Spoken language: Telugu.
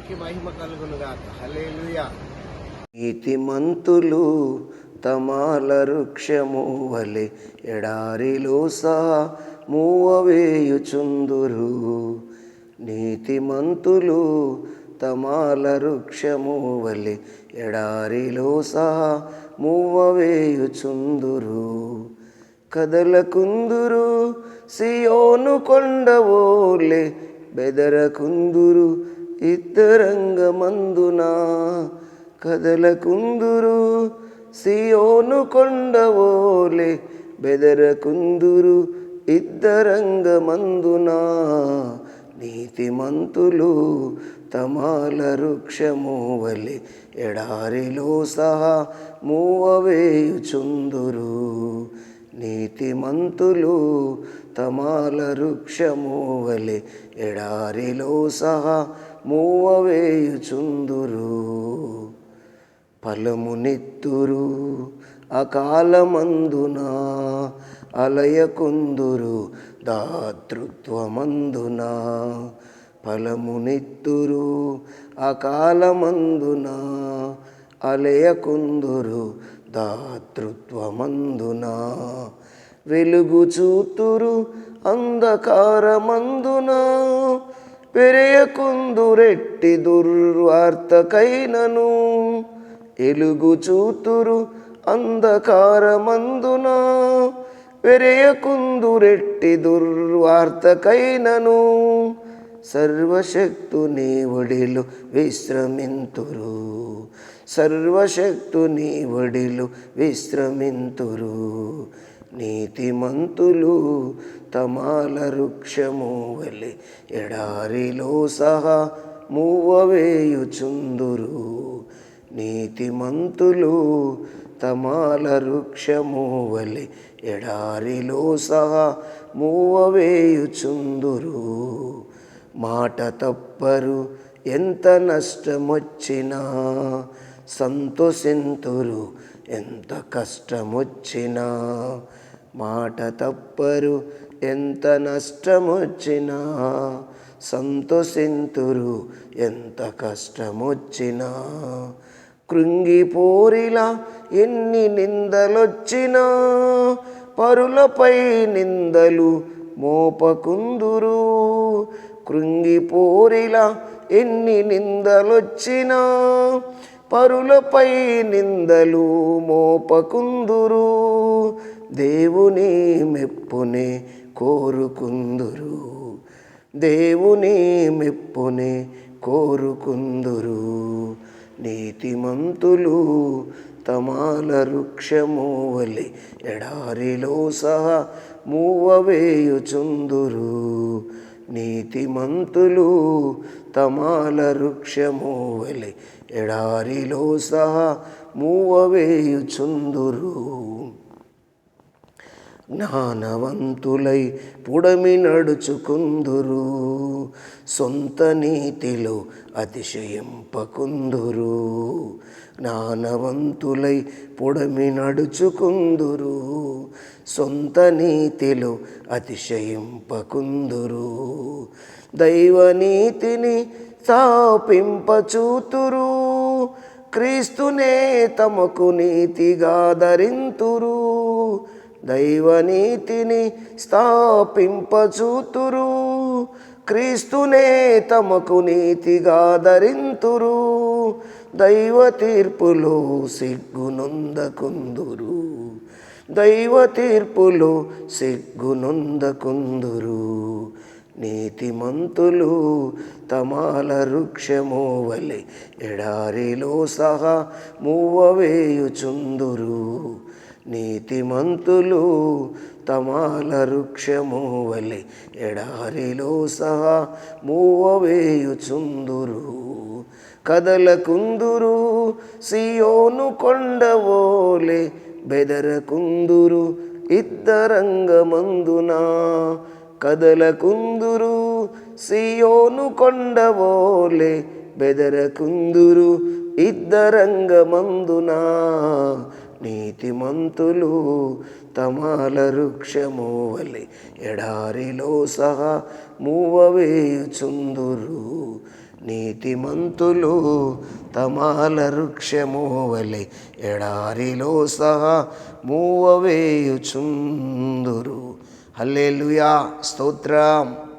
దేవునికి మహిమ కలుగునుగాక. హల్లెలూయా. నీతిమంతులు తమాల వృక్షము వలె ఎడారిలో సహా మూవవేయుచుందురు. నీతిమంతులు తమాల వృక్షము వలె ఎడారిలో సహా మూవవేయుచుందురు. కదలకుందురు సియోను కొండవోలే బెదరకుందురు ఇద్దరంగమందునా కదలకుందురు సియోను కొండవోలే బెదరకుందురు ఇద్దరంగమందునా. నీతిమంతులు తమాల వృక్షమూవలి ఎడారిలో సహా మూవవేయుచుందురు. నీతిమంతులు తమాల వృక్షమూవలి ఎడారిలో సహా మూవవేయుచుందురు. ఫలమునిత్తురు అకాలమందున అలయకుందురు దాతృత్వమందున. ఫలమునిత్తురు అకాలమందున అలయకుందురు దాతృత్వమందున. వెలుగు చూతురు అంధకారమందున పెరయకుందురెట్టి దుర్వార్తకైనను ఎలుగు చూతురు అంధకారమందున. పెరయకుందురెట్టి దుర్వార్తకైనను సర్వశక్తుని ఒడిలు విశ్రమింతురు. సర్వశక్తుని ఒడిలు విశ్రమింతురు. నీతిమంతులు తమాల వృక్షము వలె ఎడారిలో సహా మూవవేయుచుందురు. నీతిమంతులు తమాల వృక్షము వలె ఎడారిలో సహా మూవవేయుచుందురు. మాట తప్పరు ఎంత నష్టమొచ్చినా సంతోషింతురు ఎంత కష్టమొచ్చినా. మాట తప్పరు. ఎంత నష్టమొచ్చినా సంతోషింతురు. ఎంత కష్టమొచ్చినా కృంగిపోరిలా ఎన్ని నిందలొచ్చినా పరులపై నిందలు మోపకుందురు. కృంగిపోరిలా ఎన్ని నిందలొచ్చినా పరులపై నిందలు మోపకుందురు దేవుని మెప్పునే కోరుకుందురు. దేవుని మెప్పునే కోరుకుందురు. నీతిమంతులు తమాల వృక్షమూవలి ఎడారిలో సహా మూవవేయుచుందురు. నీతిమంతులు తమాల వృక్షమూవలి ఎడారిలో సహా మూవవేయుచుందురు. జ్ఞానవంతులై పుడమి నడుచుకుందురు సొంత నీతిలో అతిశయింపకుందురు. జ్ఞానవంతులై పుడమి నడుచుకుందురు సొంత నీతిలో అతిశయింపకుందురు. దైవనీతిని స్థాపింపచూతురు క్రీస్తునే తమకు నీతిగా ధరింతురు. దైవనీతిని స్థాపింపచూతురు క్రీస్తునే తమకు నీతిగా ధరింతురు. దైవ తీర్పులో సిగ్గునొందకుందురు. దైవ తీర్పులో సిగ్గునొందకుందురు. నీతిమంతులు తమాల వృక్షము వలె ఎడారిలో సహా మూవవేయుచుందురు నీతిమంతులు తమాల వృక్షము వలె ఎడారిలో సహా మూవవేయుచుందురు. కదలకుందురు సియోను కొండవోలే బెదరకుందురు ఇద్దరంగమందునా కదలకుందురు సియోను కొండవోలే బెదరకుందురు ఇద్దరంగమందునా నీతిమంతులు తమాల వృక్షమూవలి ఎడారిలో సహా మూవవేయుచుందురు నీతిమంతులు తమాల వృక్షమూవలి ఎడారిలో సహా మూవవేయుచుందురు హల్లెలూయా స్తోత్రం.